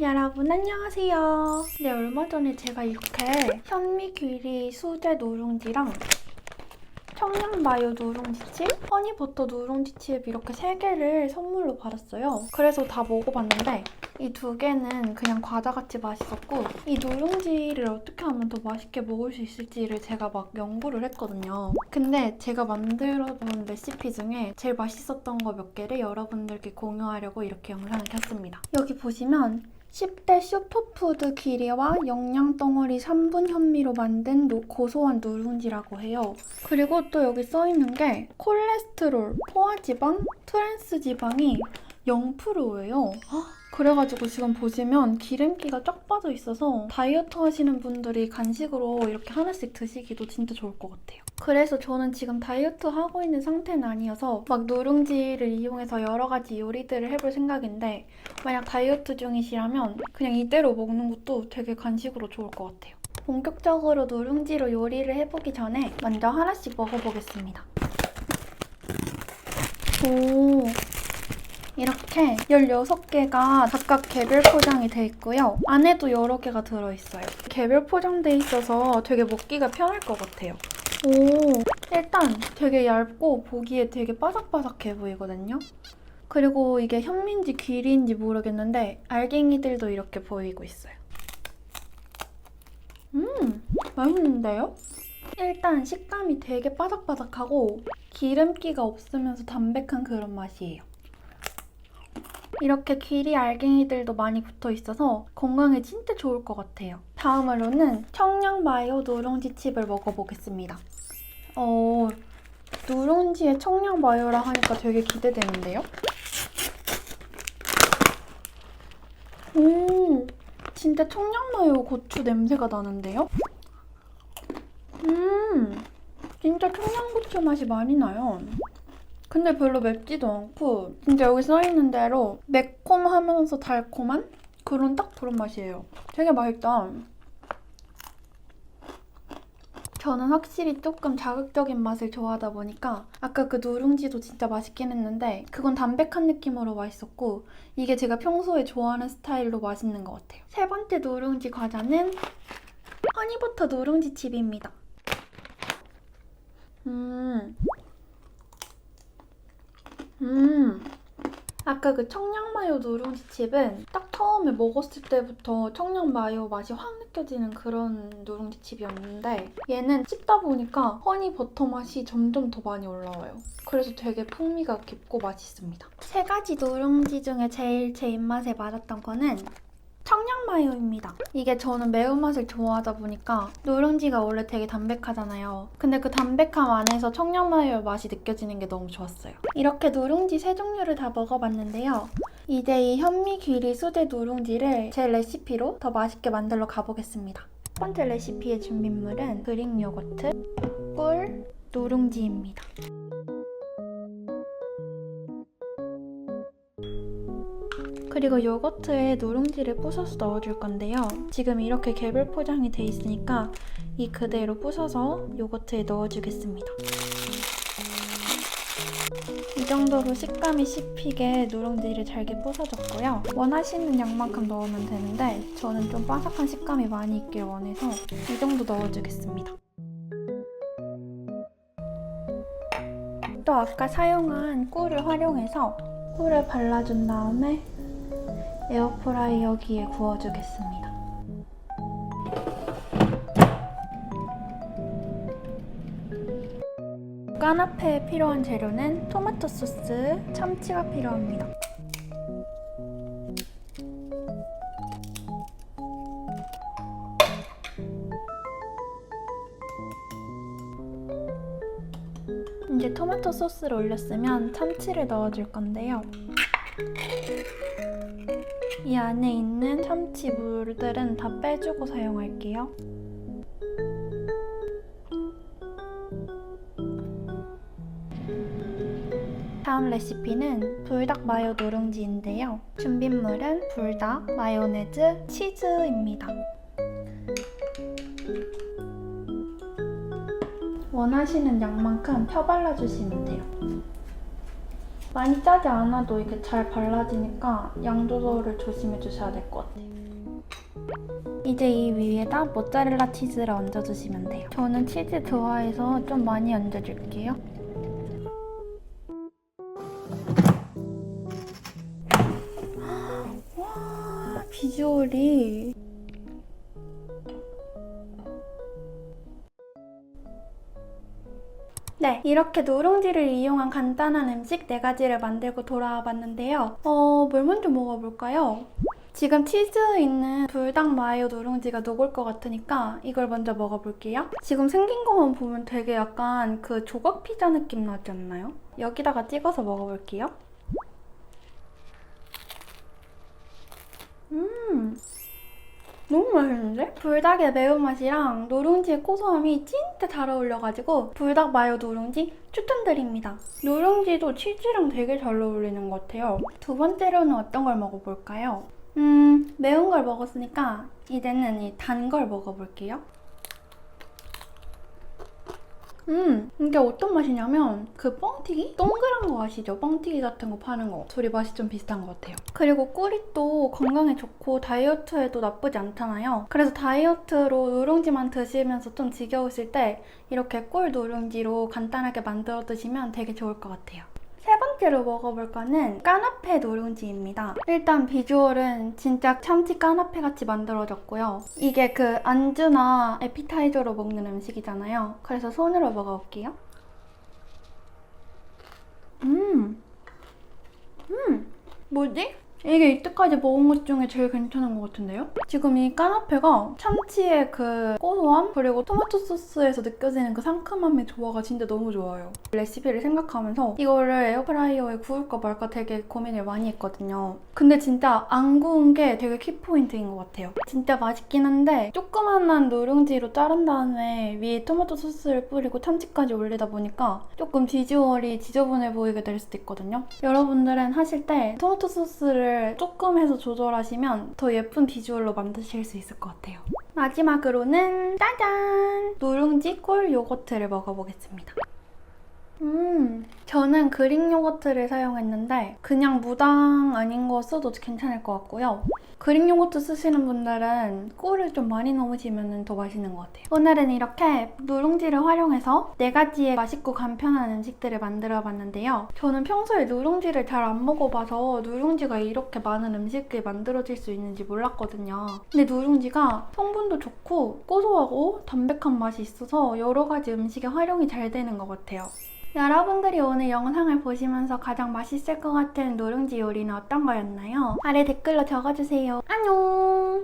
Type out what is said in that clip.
여러분 안녕하세요. 네 얼마 전에 제가 이렇게 현미귀리 수제 누룽지랑 청양마요 누룽지칩, 허니버터 누룽지칩 이렇게 세 개를 선물로 받았어요. 그래서 다 먹어봤는데 이 두 개는 그냥 과자같이 맛있었고 이 누룽지를 어떻게 하면 더 맛있게 먹을 수 있을지를 제가 막 연구를 했거든요. 근데 제가 만들어본 레시피 중에 제일 맛있었던 거 몇 개를 여러분들께 공유하려고 이렇게 영상을 켰습니다. 여기 보시면 10대 슈퍼푸드 기리와 영양 덩어리 3분 현미로 만든 노- 고소한 누룽지라고 해요. 그리고 또 여기 써 있는 게 콜레스테롤, 포화지방, 트랜스 지방이 0%예요. 그래가지고 지금 보시면 기름기가 쫙 빠져 있어서 다이어트 하시는 분들이 간식으로 이렇게 하나씩 드시기도 진짜 좋을 것 같아요. 그래서 저는 지금 다이어트 하고 있는 상태는 아니어서 막 누룽지를 이용해서 여러 가지 요리들을 해볼 생각인데 만약 다이어트 중이시라면 그냥 이대로 먹는 것도 되게 간식으로 좋을 것 같아요. 본격적으로 누룽지로 요리를 해보기 전에 먼저 하나씩 먹어보겠습니다. 오, 이렇게 16개가 각각 개별 포장이 돼 있고요. 안에도 여러 개가 들어있어요. 개별 포장돼 있어서 되게 먹기가 편할 것 같아요. 오, 일단 되게 얇고 보기에 되게 바삭바삭해 보이거든요. 그리고 이게 현미인지 귀리인지 모르겠는데 알갱이들도 이렇게 보이고 있어요. 음, 맛있는데요? 일단 식감이 되게 바삭바삭하고 기름기가 없으면서 담백한 그런 맛이에요. 이렇게 귀리 알갱이들도 많이 붙어 있어서 건강에 진짜 좋을 것 같아요. 다음으로는 마요 누룽지 칩을 먹어보겠습니다. 어, 누룽지에 마요라 하니까 되게 기대되는데요? 오, 진짜 청양 마요 고추 냄새가 나는데요? 음, 진짜 청양고추 맛이 많이 나요. 근데 별로 맵지도 않고 진짜 여기 써있는 대로 매콤하면서 달콤한 그런 딱 그런 맛이에요. 되게 맛있다. 저는 확실히 조금 자극적인 맛을 좋아하다 보니까 아까 그 누룽지도 진짜 맛있긴 했는데 그건 담백한 느낌으로 맛있었고 이게 제가 평소에 좋아하는 스타일로 맛있는 것 같아요. 세 번째 누룽지 과자는 허니버터 누룽지 칩입니다. 음, 음. 아까 그 청양마요 누룽지칩은 딱 처음에 먹었을 때부터 청양마요 맛이 확 느껴지는 그런 누룽지칩이었는데 얘는 씹다 보니까 허니 버터 맛이 점점 더 많이 올라와요. 그래서 되게 풍미가 깊고 맛있습니다. 세 가지 누룽지 중에 제일 제 입맛에 맞았던 거는 청양마요입니다. 이게 저는 매운맛을 좋아하다 보니까 누룽지가 원래 되게 담백하잖아요. 근데 그 담백함 안에서 청양마요 맛이 느껴지는 게 너무 좋았어요. 이렇게 누룽지 세 종류를 다 먹어봤는데요. 이제 이 현미 귀리 수제 누룽지를 제 레시피로 더 맛있게 만들러 가보겠습니다. 첫 번째 레시피의 준비물은 그릭 요거트, 꿀, 누룽지입니다. 그리고 요거트에 누룽지를 부숴서 넣어줄 건데요. 지금 이렇게 개별 포장이 돼 있으니까 이 그대로 부숴서 요거트에 넣어주겠습니다. 이 정도로 식감이 씹히게 누룽지를 잘게 부숴줬고요. 원하시는 양만큼 넣으면 되는데 저는 좀 바삭한 식감이 많이 있길 원해서 이 정도 넣어주겠습니다. 또 아까 사용한 꿀을 활용해서 꿀을 발라준 다음에 에어프라이어기에 구워주겠습니다. 까나페에 필요한 재료는 토마토 소스, 참치가 필요합니다. 이제 토마토 소스를 올렸으면 참치를 넣어줄 건데요. 이 안에 있는 참치 물들은 다 빼주고 사용할게요. 다음 레시피는 불닭 마요 누룽지인데요. 준비물은 불닭, 마요네즈, 치즈입니다. 원하시는 양만큼 펴 발라주시면 돼요. 많이 짜지 않아도 이게 잘 발라지니까 양 조절을 조심해 주셔야 될 것 같아요. 이제 이 위에다 모짜렐라 치즈를 얹어주시면 돼요. 저는 치즈 좋아해서 좀 많이 얹어줄게요. 네, 이렇게 누룽지를 이용한 간단한 음식 4가지를 만들고 돌아와 봤는데요. 어, 뭘 먼저 먹어볼까요? 지금 치즈 있는 불닭 마요 누룽지가 녹을 것 같으니까 이걸 먼저 먹어볼게요. 지금 생긴 것만 보면 되게 약간 그 조각 피자 느낌 나지 않나요? 여기다가 찍어서 먹어볼게요. 음, 너무 맛있는데? 불닭의 매운맛이랑 누룽지의 고소함이 진짜 잘 어울려가지고 불닭 마요 누룽지 추천드립니다. 누룽지도 치즈랑 되게 잘 어울리는 것 같아요. 두 번째로는 어떤 걸 먹어볼까요? 음, 매운 걸 먹었으니까 이제는 이 단 걸 먹어볼게요. 음, 이게 어떤 맛이냐면 그 뻥튀기? 동그란 거 아시죠? 뻥튀기 같은 거 파는 거. 둘이 맛이 좀 비슷한 것 같아요. 그리고 꿀이 또 건강에 좋고 다이어트에도 나쁘지 않잖아요. 그래서 다이어트로 누룽지만 드시면서 좀 지겨우실 때 이렇게 꿀 누룽지로 간단하게 만들어 드시면 되게 좋을 것 같아요. 세 번째로 먹어볼 거는 까나페 누룽지입니다. 일단 비주얼은 진짜 참치 까나페 같이 만들어졌고요. 이게 그 안주나 에피타이저로 먹는 음식이잖아요. 그래서 손으로 먹어볼게요. 음, 음, 뭐지? 이게 이때까지 먹은 것 중에 제일 괜찮은 것 같은데요? 지금 이 까나페가 참치의 그 고소함 그리고 토마토 소스에서 느껴지는 그 상큼함의 조화가 진짜 너무 좋아요. 레시피를 생각하면서 이거를 에어프라이어에 구울까 말까 되게 고민을 많이 했거든요. 근데 진짜 안 구운 게 되게 키포인트인 것 같아요. 진짜 맛있긴 한데 조그만한 누룽지로 자른 다음에 위에 토마토 소스를 뿌리고 참치까지 올리다 보니까 조금 비주얼이 지저분해 보이게 될 수도 있거든요. 여러분들은 하실 때 토마토 소스를 조금 해서 조절하시면 더 예쁜 비주얼로 만드실 수 있을 것 같아요. 마지막으로는 짜잔! 누룽지 꿀 요거트를 먹어보겠습니다. 음, 저는 그릭 요거트를 사용했는데 그냥 무당 아닌 거 써도 괜찮을 것 같고요. 그릭 요거트 쓰시는 분들은 꿀을 좀 많이 넣으시면 더 맛있는 것 같아요. 오늘은 이렇게 누룽지를 활용해서 네 가지의 맛있고 간편한 음식들을 만들어 봤는데요. 저는 평소에 누룽지를 잘 안 먹어봐서 누룽지가 이렇게 많은 음식이 만들어질 수 있는지 몰랐거든요. 근데 누룽지가 성분도 좋고 고소하고 담백한 맛이 있어서 여러 가지 음식에 활용이 잘 되는 것 같아요. 여러분들이 오늘 영상을 보시면서 가장 맛있을 것 같은 누룽지 요리는 어떤 거였나요? 아래 댓글로 적어주세요. 안녕!